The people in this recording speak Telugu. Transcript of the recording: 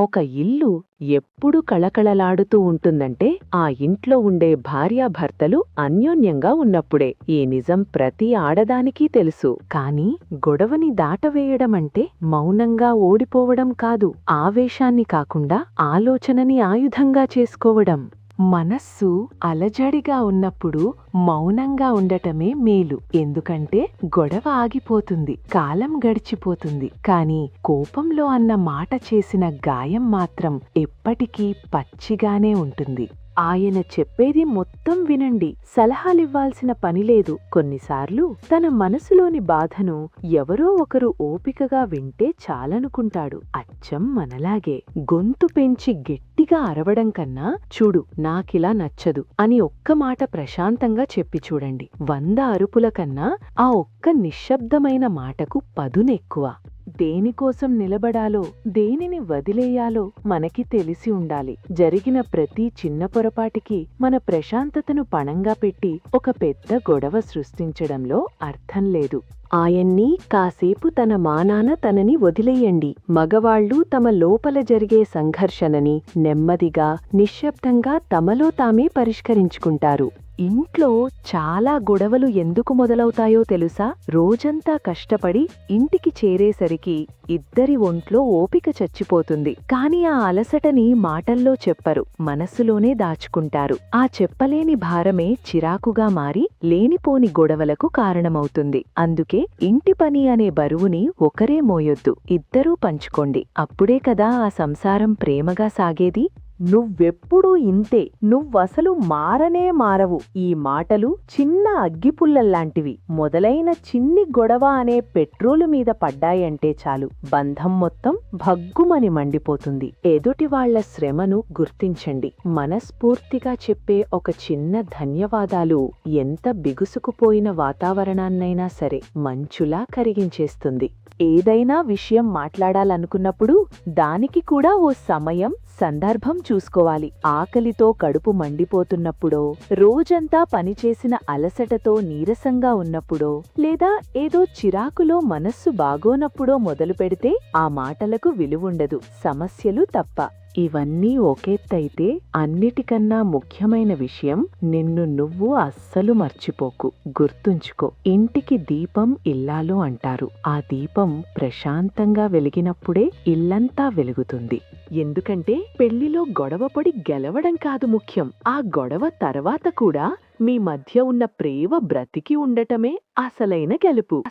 ఒక ఇల్లు ఎప్పుడు కళకళలాడుతూ ఉంటుందంటే ఆ ఇంట్లో ఉండే భార్యాభర్తలు అన్యోన్యంగా ఉన్నప్పుడే. ఈ నిజం ప్రతి ఆడదానికీ తెలుసు. కాని గొడవని దాటవేయడమంటే మౌనంగా ఓడిపోవడం కాదు. ఆవేశాన్ని కాకుండా ఆలోచనని ఆయుధంగా చేసుకోవడం. మనస్సు అలజడిగా ఉన్నప్పుడు మౌనంగా ఉండటమే మేలు. ఎందుకంటే గొడవ ఆగిపోతుంది కాలం గడిచిపోతుంది. కాని కోపంలో అన్న మాట చేసిన గాయం మాత్రం ఎప్పటికీ పచ్చిగానే ఉంటుంది. ఆయన చెప్పేది మొత్తం వినండి. సలహాలివ్వాల్సిన పనిలేదు కొన్నిసార్లు తన మనసులోని బాధను ఎవరో ఒకరు ఓపికగా వింటే చాలనుకుంటాడు. అచ్చం మనలాగే గొంతు పెంచి గట్టిగా అరవడం కన్నా చూడు నాకిలా నచ్చదు అని ఒక్క మాట ప్రశాంతంగా చెప్పి చూడండి. వంద అరుపుల కన్నా ఆ ఒక్క నిశ్శబ్దమైన మాటకు పదునెక్కువ. దేనికోసం నిలబడాలో దేనిని వదిలేయాలో మనకి తెలిసి ఉండాలి. జరిగిన ప్రతి చిన్న పొరపాటికి మన ప్రశాంతతను పణంగా పెట్టి ఒక పెద్ద గొడవ సృష్టించడంలో అర్థం లేదు. ఆయన్ని కాసేపు తన మానాన తనని వదిలేయండి. మగవాళ్ళు తమ లోపల జరిగే సంఘర్షణని నెమ్మదిగా నిశ్శబ్దంగా తమలో తామే పరిష్కరించుకుంటారు. ఇంట్లో చాలా గొడవలు ఎందుకు మొదలవుతాయో తెలుసా? రోజంతా కష్టపడి ఇంటికి చేరేసరికి ఇద్దరి ఒంట్లో ఓపిక చచ్చిపోతుంది. కాని ఆ అలసటని మాటల్లో చెప్పరు మనస్సులోనే దాచుకుంటారు. ఆ చెప్పలేని భారమే చిరాకుగా మారి లేనిపోని గొడవలకు కారణమవుతుంది. అందుకే ఇంటి పని అనే బరువుని ఒకరే మోయొద్దు ఇద్దరూ పంచుకోండి. అప్పుడే కదా ఆ సంసారం ప్రేమగా సాగేది? నువ్వెప్పుడు ఇంతే. నువ్వసలు మారనే మారవు. ఈ మాటలు చిన్న అగ్గిపుల్లల్లాంటివి. మొదలైన చిన్ని గొడవ అనే పెట్రోలు మీద పడ్డాయంటే చాలు. బంధం మొత్తం భగ్గుమని మండిపోతుంది. ఎదుటి వాళ్ళ శ్రమను గుర్తించండి. మనస్ఫూర్తిగా చెప్పే ఒక చిన్న ధన్యవాదాలు. ఎంత బిగుసుకుపోయిన వాతావరణాన్నైనా సరే మంచులా కరిగించేస్తుంది. ఏదైనా విషయం మాట్లాడాలనుకున్నప్పుడు దానికి కూడా ఓ సమయం సందర్భం చూసుకోవాలి. ఆకలితో కడుపు మండిపోతున్నప్పుడో రోజంతా పనిచేసిన అలసటతో నీరసంగా ఉన్నప్పుడో లేదా ఏదో చిరాకులో మనస్సు బాగోనప్పుడో మొదలు పెడితే ఆ మాటలకు విలువుండదు సమస్యలు తప్ప. ఇవన్నీ ఒకెత్తైతే అన్నిటికన్నా ముఖ్యమైన విషయం నిన్ను నువ్వు అస్సలు మర్చిపోకు గుర్తుంచుకో. ఇంటికి దీపం ఇల్లాలు అంటారు. ఆ దీపం ప్రశాంతంగా వెలిగినప్పుడే ఇల్లంతా వెలుగుతుంది. ఎందుకంటే పెళ్ళిలో గొడవపడి గెలవడం కాదు ముఖ్యం. ఆ గొడవ తర్వాత కూడా మీ మధ్య ఉన్న ప్రేమ బ్రతికి ఉండటమే అసలైన గెలుపు.